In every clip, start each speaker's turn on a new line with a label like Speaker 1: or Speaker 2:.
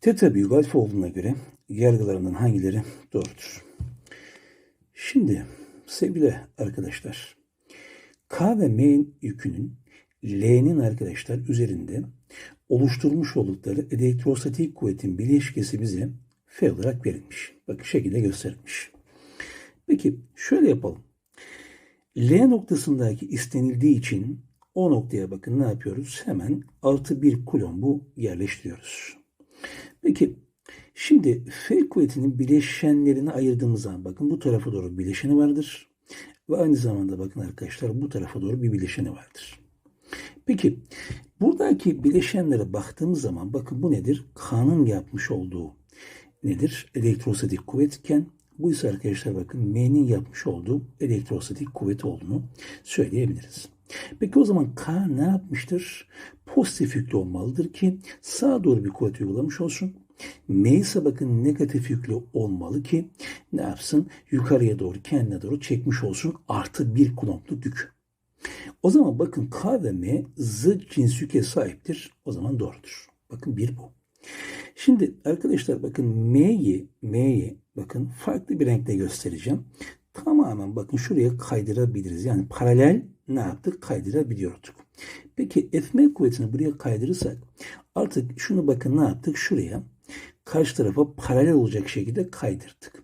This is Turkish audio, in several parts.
Speaker 1: Teta büyük olduğuna göre yargılarından hangileri doğrudur? Şimdi sevgili arkadaşlar K ve M yükünün L'nin arkadaşlar üzerinde oluşturmuş oldukları elektrostatik kuvvetin bileşkesi bize F olarak verilmiş. Bakın şekilde gösterilmiş. Peki şöyle yapalım. L noktasındaki istenildiği için o noktaya bakın ne yapıyoruz? Hemen artı bir kulon bu yerleştiriyoruz. Peki şimdi F kuvvetinin bileşenlerini ayırdığımız zaman bakın bu tarafa doğru bileşeni vardır. Ve aynı zamanda bakın arkadaşlar bu tarafa doğru bir bileşeni vardır. Peki buradaki bileşenlere baktığımız zaman bakın bu nedir? K'nın yapmış olduğu nedir? Elektrostatik kuvvetken bu ise arkadaşlar bakın M'nin yapmış olduğu elektrostatik kuvvet olduğunu söyleyebiliriz. Peki o zaman K ne yapmıştır? Pozitif yüklü olmalıdır ki sağa doğru bir kuvvet uygulamış olsun. M ise bakın negatif yüklü olmalı ki ne yapsın? Yukarıya doğru kendine doğru çekmiş olsun artı bir kulompluk yük. O zaman bakın K ve M zıt cins yüke sahiptir. O zaman doğrudur. Bakın bir bu. Şimdi arkadaşlar bakın M'yi M'yi bakın farklı bir renkle göstereceğim. Tamamen bakın şuraya kaydırabiliriz. Yani paralel ne yaptık? Kaydırabiliyorduk. Peki Fm kuvvetini buraya kaydırırsak artık şunu bakın ne yaptık? Şuraya karşı tarafa paralel olacak şekilde kaydırdık.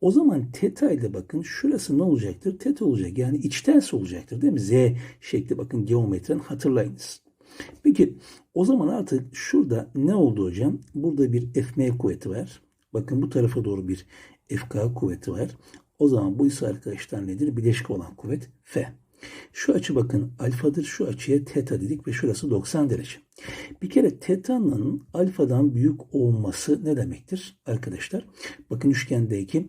Speaker 1: O zaman teta ile bakın şurası ne olacaktır? Teta olacak. Yani iç ters olacaktır değil mi? Z şekli bakın geometriden hatırlayınız. Peki o zaman artık şurada ne oldu hocam? Burada bir Fm kuvveti var. Bakın bu tarafa doğru bir FK kuvveti var. O zaman bu ise arkadaşlar nedir? Bileşik olan kuvvet F. Şu açı bakın alfadır. Şu açıya teta dedik ve şurası 90 derece. Bir kere teta'nın alfadan büyük olması ne demektir arkadaşlar? Bakın üçgendeki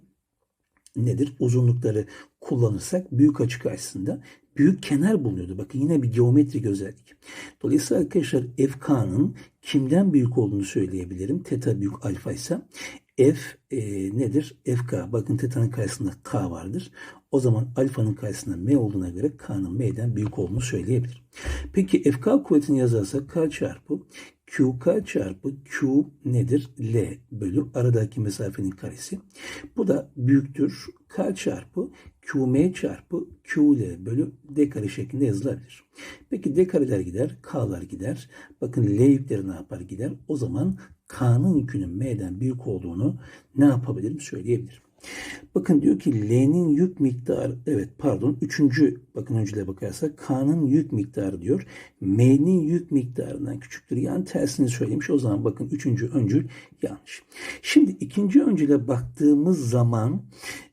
Speaker 1: nedir? Uzunlukları kullanırsak büyük açı karşısında büyük kenar bulunuyordu. Bakın yine bir geometrik özellik. Dolayısıyla arkadaşlar FK'nın kimden büyük olduğunu söyleyebilirim. Teta büyük alfa ise F e, nedir? FK. Bakın teta'nın karşısında K vardır. O zaman alfanın karşısında M olduğuna göre K'nın M'den büyük olduğunu söyleyebilirim. Peki FK kuvvetini yazarsak K çarpı QK çarpı Q nedir? L bölü aradaki mesafenin karesi. Bu da büyüktür. K çarpı QM çarpı QL bölü D kare şeklinde yazılabilir. Peki D kareler gider, K'lar gider. Bakın L yükleri ne yapar gider. O zaman K'nın yükünün M'den büyük olduğunu ne yapabilirim söyleyebilirim. Bakın diyor ki L'nin yük miktarı evet pardon üçüncü bakın öncüle bakarsak K'nın yük miktarı diyor. M'nin yük miktarından küçüktür. Yani tersini söylemiş. O zaman bakın üçüncü öncül yanlış. Şimdi ikinci öncüle baktığımız zaman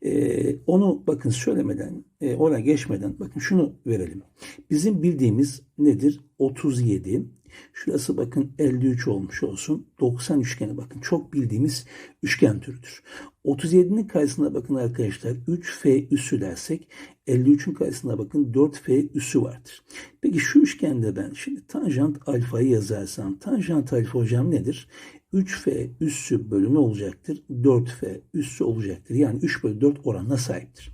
Speaker 1: e, onu bakın söylemeden e, ona geçmeden bakın şunu verelim. Bizim bildiğimiz nedir? 37 Şurası bakın 53 olmuş olsun. 90 üçgeni bakın çok bildiğimiz üçgen türüdür. 37'nin karşısına bakın arkadaşlar 3F üssü dersek 53'ün karşısına bakın 4F üssü vardır. Peki şu üçgende ben şimdi tanjant alfayı yazarsam tanjant alfa hocam nedir? 3F üssü bölümü olacaktır. 4F üssü olacaktır. Yani 3 bölü 4 oranına sahiptir.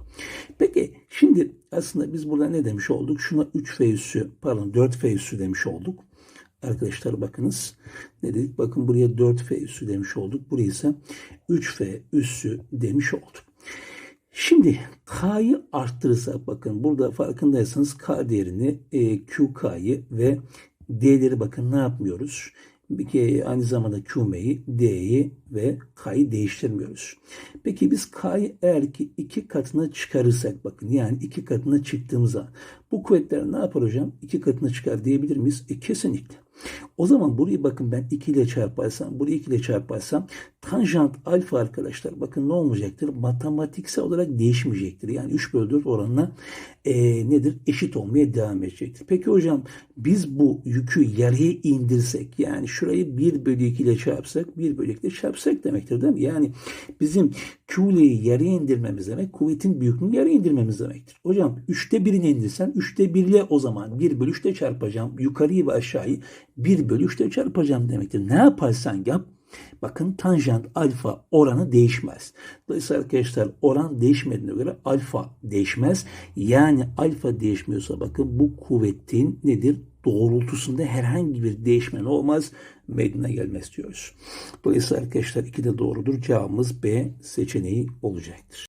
Speaker 1: Peki şimdi aslında biz burada ne demiş olduk? Şuna 3F üssü pardon 4F üssü demiş olduk. Arkadaşlar bakınız ne dedik? Bakın buraya 4F üssü demiş olduk. Buraya ise 3F üssü demiş olduk. Şimdi K'yı arttırırsak bakın burada farkındaysanız K değerini e, QK'yı ve D'leri bakın ne yapmıyoruz? Kere aynı zamanda QM'yi, D'yi ve K'yı değiştirmiyoruz. Peki biz K'yı eğer ki iki katına çıkarırsak bakın yani iki katına çıktığımızda bu kuvvetler ne yapar hocam? İki katına çıkar diyebilir miyiz? E, kesinlikle. O zaman burayı bakın ben 2 ile çarparsam, burayı 2 ile çarparsam tanjant alfa arkadaşlar bakın ne olmayacaktır? Matematiksel olarak değişmeyecektir. Yani 3 bölü 4 oranına e, nedir? Eşit olmaya devam edecektir. Peki hocam biz bu yükü yarıya indirsek yani şurayı 1 bölü 2 ile çarpsak 1 bölü 2 ile çarpsak demektir değil mi? Yani bizim Q'leyi yarıya indirmemiz demek kuvvetin büyüklüğünü yarıya indirmemiz demektir. Hocam 3'te 1'ini indirsen 3'te 1 ile o zaman 1 bölü 3'te çarpacağım. Yukarıyı ve aşağıyı 1 bölü 3'te çarpacağım demektir. Ne yaparsan yap Bakın tanjant alfa oranı değişmez. Dolayısıyla arkadaşlar oran değişmediğine göre alfa değişmez. Yani alfa değişmiyorsa bakın bu kuvvetin nedir? Doğrultusunda herhangi bir değişmen olmaz meydana gelmez diyoruz. Dolayısıyla arkadaşlar iki de doğrudur. Cevabımız B seçeneği olacaktır.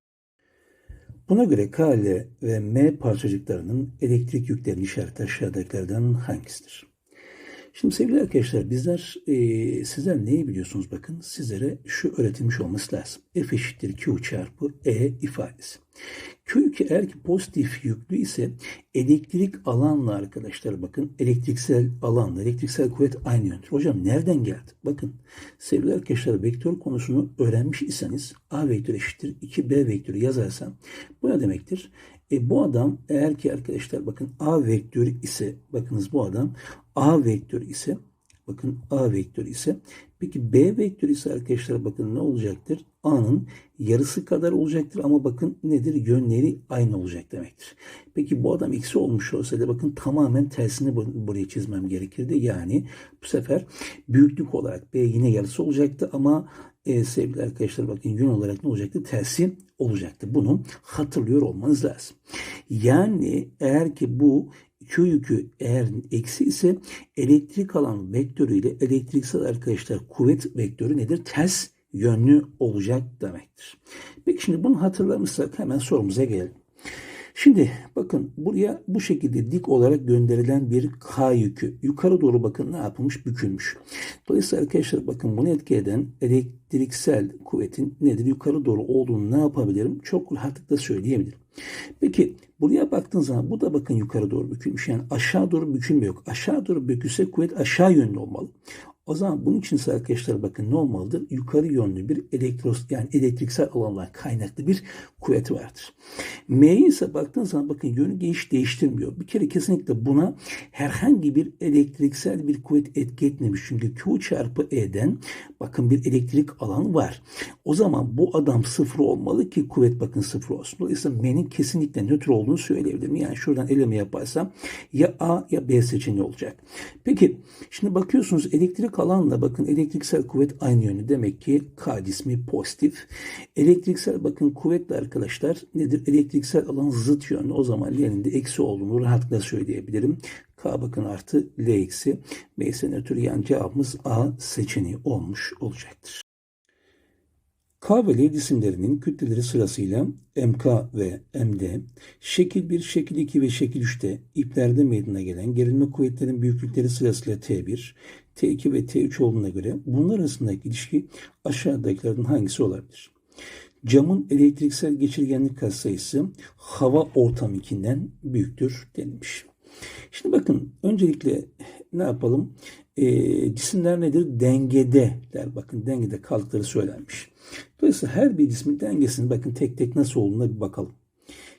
Speaker 1: Buna göre K, L ve M parçacıklarının elektrik yüklerinin işareti aşağıdakilerden hangisidir? Şimdi sevgili arkadaşlar bizler e, sizler neyi biliyorsunuz bakın sizlere şu öğretilmiş olması lazım. F eşittir Q çarpı E ifadesi. Q yükü eğer ki pozitif yüklü ise elektrik alanla arkadaşlar bakın elektriksel alanla elektriksel kuvvet aynı yöndür. Hocam nereden geldi? Bakın sevgili arkadaşlar vektör konusunu öğrenmiş iseniz A vektör eşittir 2B vektörü yazarsam bu ne demektir? E, bu adam eğer ki arkadaşlar bakın A vektörü ise bakınız bu adam A vektörü ise bakın A vektörü ise peki B vektörü ise arkadaşlar bakın ne olacaktır? A'nın yarısı kadar olacaktır ama bakın nedir? Yönleri aynı olacak demektir. Peki bu adam eksi olmuş olsaydı bakın tamamen tersini buraya çizmem gerekirdi. Yani bu sefer büyüklük olarak B yine yarısı olacaktı ama e, sevgili arkadaşlar bakın yön olarak ne olacaktı? Tersi olacaktı. Bunu hatırlıyor olmanız lazım. Yani eğer ki bu Q yükü eğer eksi ise elektrik alan vektörü ile elektriksel arkadaşlar kuvvet vektörü nedir? Ters yönlü olacak demektir. Peki şimdi bunu hatırlamışsak hemen sorumuza gelelim. Şimdi bakın buraya bu şekilde dik olarak gönderilen bir K yükü. Yukarı doğru bakın ne yapılmış? Bükülmüş. Dolayısıyla arkadaşlar bakın bunu etki eden elektriksel kuvvetin nedir? Yukarı doğru olduğunu ne yapabilirim? Çok rahatlıkla söyleyebilirim. Peki buraya baktığın zaman bu da bakın yukarı doğru bükülmüş. Yani aşağı doğru bükülme yok. Aşağı doğru bükülse kuvvet aşağı yönlü olmalı. O zaman bunun için arkadaşlar bakın ne olmalıdır? Yukarı yönlü bir elektros yani elektriksel alanlar kaynaklı bir kuvvet vardır. M ise baktığınız zaman bakın yönü değiş değiştirmiyor. Bir kere kesinlikle buna herhangi bir elektriksel bir kuvvet etki etmemiş. Çünkü Q çarpı E'den bakın bir elektrik alanı var. O zaman bu adam sıfır olmalı ki kuvvet bakın sıfır olsun. Dolayısıyla M'nin kesinlikle nötr olduğunu söyleyebilirim. Yani şuradan eleme yaparsam ya A ya B seçeneği olacak. Peki şimdi bakıyorsunuz elektrik alanla bakın elektriksel kuvvet aynı yönü. Demek ki K cismi pozitif. Elektriksel bakın kuvvetle arkadaşlar nedir? Elektriksel alan zıt yönlü. O zaman L'nin de eksi olduğunu rahatlıkla söyleyebilirim. K bakın artı L eksi. B ise nötr yani cevabımız A seçeneği olmuş olacaktır. K ve L cisimlerinin kütleleri sırasıyla MK ve MD, şekil 1, şekil 2 ve şekil 3'te iplerde meydana gelen gerilme kuvvetlerin büyüklükleri sırasıyla T1, T2 ve T3 olduğuna göre bunlar arasındaki ilişki aşağıdakilerden hangisi olabilir? Camın elektriksel geçirgenlik katsayısı hava ortamınkinden büyüktür denilmiş. Şimdi bakın öncelikle ne yapalım? E, cisimler nedir? Dengedeler. Bakın dengede kaldıkları söylenmiş. Dolayısıyla her bir cismin dengesini bakın tek tek nasıl olduğuna bir bakalım.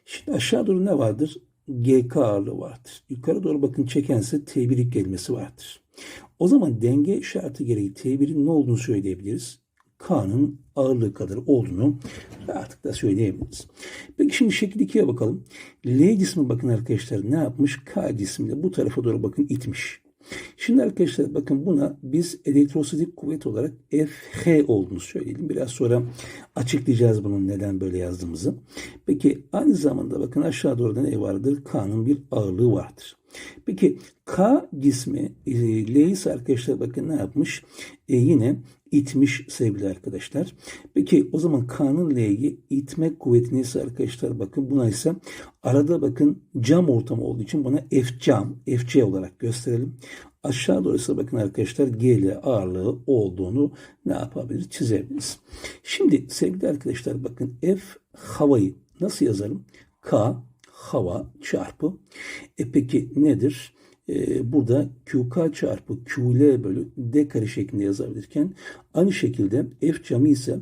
Speaker 1: Şimdi aşağı doğru ne vardır? GK ağırlığı vardır. Yukarı doğru bakın çekense T1 yük gelmesi vardır. O zaman denge şartı gereği T1'in ne olduğunu söyleyebiliriz. K'nın ağırlığı kadar olduğunu rahatlıkla söyleyebiliriz. Peki şimdi şekil 2'ye bakalım. L cismi bakın arkadaşlar ne yapmış? K cismini bu tarafa doğru bakın itmiş. Şimdi arkadaşlar bakın buna biz elektrostatik kuvvet olarak FH olduğunu söyleyelim. Biraz sonra açıklayacağız bunun neden böyle yazdığımızı. Peki aynı zamanda bakın aşağı doğru ne vardır? K'nın bir ağırlığı vardır. Peki K cismi e, L ise arkadaşlar bakın ne yapmış? E, yine itmiş sevgili arkadaşlar. Peki o zaman K'nın L'yi itme kuvveti ise arkadaşlar bakın buna ise arada bakın cam ortamı olduğu için buna F cam, FC olarak gösterelim. Aşağı doğru ise bakın arkadaşlar GL ağırlığı olduğunu ne yapabiliriz? Çizebiliriz. Şimdi sevgili arkadaşlar bakın F havayı nasıl yazarım? K hava çarpı. E peki nedir? Ee, burada QK çarpı QL bölü D kare şeklinde yazabilirken aynı şekilde F camı ise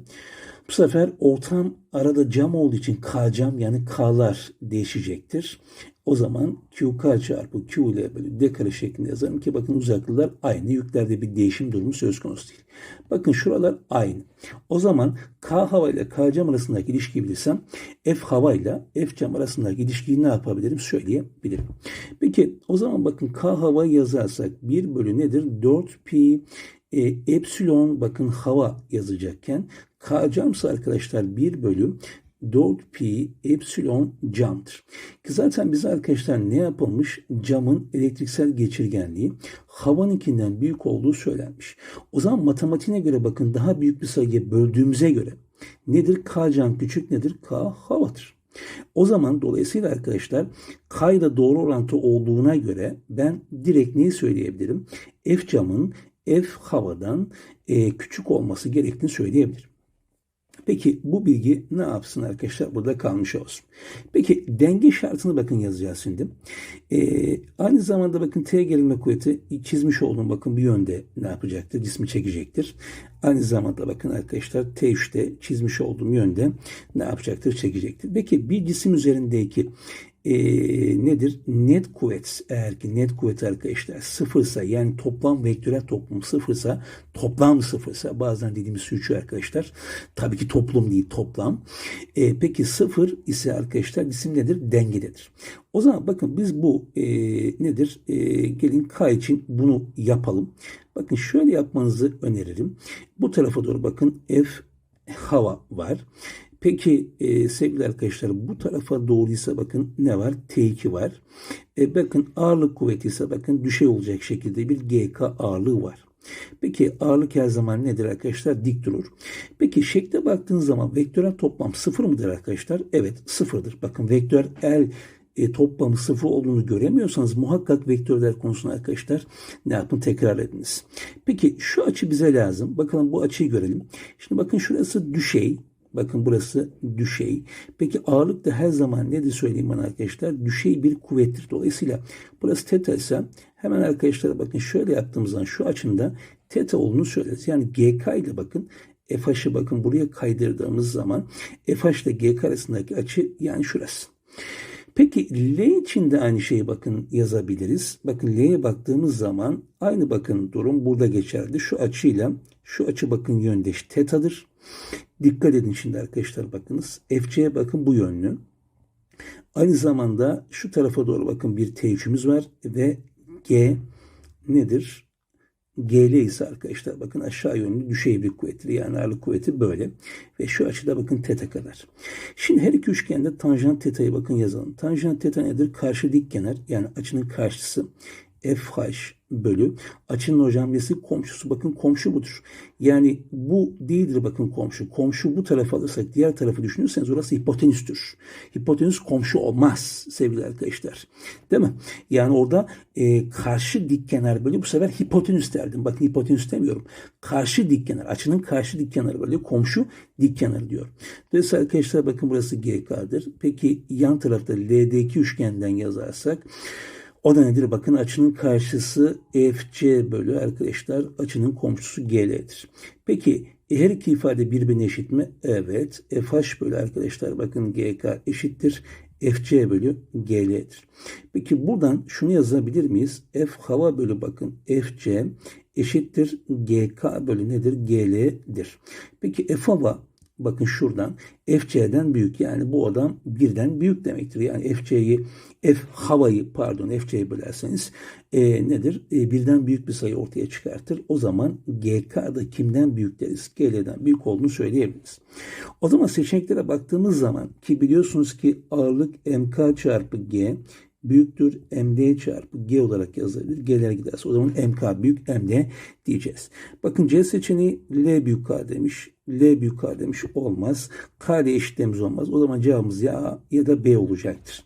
Speaker 1: bu sefer ortam arada cam olduğu için K cam yani K'lar değişecektir. O zaman QK çarpı Q ile bölü D kare şeklinde yazarım ki bakın uzaklıklar aynı. Yüklerde bir değişim durumu söz konusu değil. Bakın şuralar aynı. O zaman K hava ile K cam arasındaki ilişkiyi bilirsem F hava ile F cam arasındaki ilişkiyi ne yapabilirim söyleyebilirim. Peki o zaman bakın K havayı yazarsak 1 bölü nedir? 4 pi e, epsilon bakın hava yazacakken K camsa arkadaşlar 1 bölü 4 pi epsilon camdır. Ki zaten bize arkadaşlar ne yapılmış? Camın elektriksel geçirgenliği havanınkinden büyük olduğu söylenmiş. O zaman matematiğine göre bakın daha büyük bir sayıya böldüğümüze göre nedir? K cam küçük nedir? K havadır. O zaman dolayısıyla arkadaşlar K ile doğru orantı olduğuna göre ben direkt neyi söyleyebilirim? F camın F havadan e, küçük olması gerektiğini söyleyebilirim. Peki bu bilgi ne yapsın arkadaşlar? Burada kalmış olsun. Peki denge şartını bakın yazacağız şimdi. Ee, aynı zamanda bakın T gerilme kuvveti çizmiş olduğum bakın bir yönde ne yapacaktır? Cismi çekecektir. Aynı zamanda bakın arkadaşlar T3'te çizmiş olduğum yönde ne yapacaktır? Çekecektir. Peki bir cisim üzerindeki e, nedir? Net kuvvet eğer ki net kuvvet arkadaşlar sıfırsa yani toplam vektörel toplum sıfırsa toplam sıfırsa bazen dediğimiz suçu arkadaşlar tabii ki toplum değil toplam. E, peki sıfır ise arkadaşlar cisim nedir? Dengededir. O zaman bakın biz bu e, nedir? E, gelin K için bunu yapalım. Bakın şöyle yapmanızı öneririm. Bu tarafa doğru bakın F hava var. Peki e, sevgili arkadaşlar bu tarafa doğruysa bakın ne var? T2 var. E, bakın ağırlık kuvveti ise bakın düşey olacak şekilde bir GK ağırlığı var. Peki ağırlık her zaman nedir arkadaşlar? Dik durur. Peki şekle baktığınız zaman vektörel toplam sıfır mıdır arkadaşlar? Evet sıfırdır. Bakın vektör L e, toplamı sıfır olduğunu göremiyorsanız muhakkak vektörler konusunda arkadaşlar ne yapın tekrar ediniz. Peki şu açı bize lazım. Bakalım bu açıyı görelim. Şimdi bakın şurası düşey. Bakın burası düşey. Peki ağırlık da her zaman nedir söyleyeyim bana arkadaşlar? Düşey bir kuvvettir. Dolayısıyla burası teta ise hemen arkadaşlar bakın şöyle yaptığımız zaman şu açında teta olduğunu söyleriz. Yani GK ile bakın FH'ı bakın buraya kaydırdığımız zaman FH ile GK arasındaki açı yani şurası. Peki L için de aynı şeyi bakın yazabiliriz. Bakın L'ye baktığımız zaman aynı bakın durum burada geçerli. Şu açıyla şu açı bakın yöndeş tetadır. Dikkat edin şimdi arkadaşlar bakınız. FC'ye bakın bu yönlü. Aynı zamanda şu tarafa doğru bakın bir T3'ümüz var ve G nedir? GL ise arkadaşlar bakın aşağı yönlü düşey bir kuvvettir. Yani ağırlık kuvveti böyle. Ve şu açıda bakın teta kadar. Şimdi her iki üçgende tanjant teta'yı bakın yazalım. Tanjant teta nedir? Karşı dik kenar yani açının karşısı. FH bölü açının hocam nesi komşusu bakın komşu budur. Yani bu değildir bakın komşu. Komşu bu tarafa alırsak diğer tarafı düşünürseniz orası hipotenüstür. Hipotenüs komşu olmaz sevgili arkadaşlar. Değil mi? Yani orada e, karşı dik kenar bölü bu sefer hipotenüs derdim. Bakın hipotenüs demiyorum. Karşı dik kenar açının karşı dik kenarı bölü komşu dik kenar diyor. Dolayısıyla arkadaşlar bakın burası GK'dır. Peki yan tarafta LD2 üçgenden yazarsak o da nedir? Bakın açının karşısı FC bölü arkadaşlar açının komşusu GL'dir. Peki her iki ifade birbirine eşit mi? Evet. FH bölü arkadaşlar bakın GK eşittir. FC bölü GL'dir. Peki buradan şunu yazabilir miyiz? F hava bölü bakın FC eşittir GK bölü nedir? GL'dir. Peki F hava bakın şuradan FC'den büyük yani bu adam birden büyük demektir. Yani FC'yi F havayı pardon FC'yi bölerseniz e, nedir? E, birden büyük bir sayı ortaya çıkartır. O zaman GK'da kimden büyük deriz? GL'den büyük olduğunu söyleyebiliriz. O zaman seçeneklere baktığımız zaman ki biliyorsunuz ki ağırlık MK çarpı G büyüktür MD çarpı G olarak yazılabilir. G'ler giderse o zaman MK büyük MD diyeceğiz. Bakın C seçeneği L büyük K demiş. L büyük K demiş olmaz. K ile eşitlememiz olmaz. O zaman cevabımız ya A ya da B olacaktır.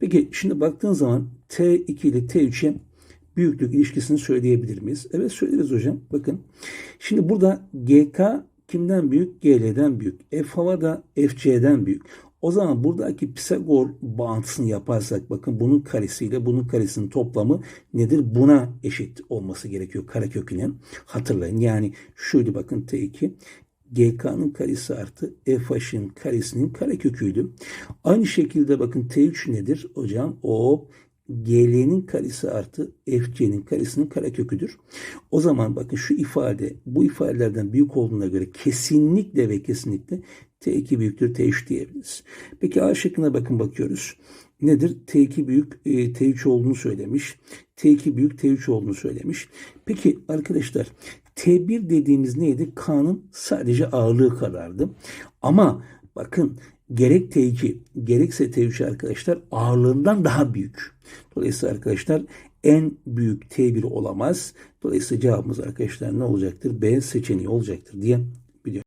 Speaker 1: Peki şimdi baktığın zaman T2 ile T3'e büyüklük ilişkisini söyleyebilir miyiz? Evet söyleriz hocam. Bakın. Şimdi burada GK kimden büyük? GL'den büyük. F hava da FC'den büyük. O zaman buradaki Pisagor bağıntısını yaparsak bakın bunun karesiyle bunun karesinin toplamı nedir? Buna eşit olması gerekiyor kareköküne. Hatırlayın yani şuydu bakın T2 GK'nın karesi artı FH'ın karesinin kareköküydü. Aynı şekilde bakın T3 nedir? Hocam o GL'nin karesi artı FC'nin karesinin kareköküdür. O zaman bakın şu ifade bu ifadelerden büyük olduğuna göre kesinlikle ve kesinlikle T2 büyüktür T3 diyebiliriz. Peki A şıkkına bakın bakıyoruz. Nedir? T2 büyük e, T3 olduğunu söylemiş. T2 büyük T3 olduğunu söylemiş. Peki arkadaşlar T1 dediğimiz neydi? K'nın sadece ağırlığı kadardı. Ama bakın gerek T2 gerekse T3 arkadaşlar ağırlığından daha büyük. Dolayısıyla arkadaşlar en büyük T1 olamaz. Dolayısıyla cevabımız arkadaşlar ne olacaktır? B seçeneği olacaktır diye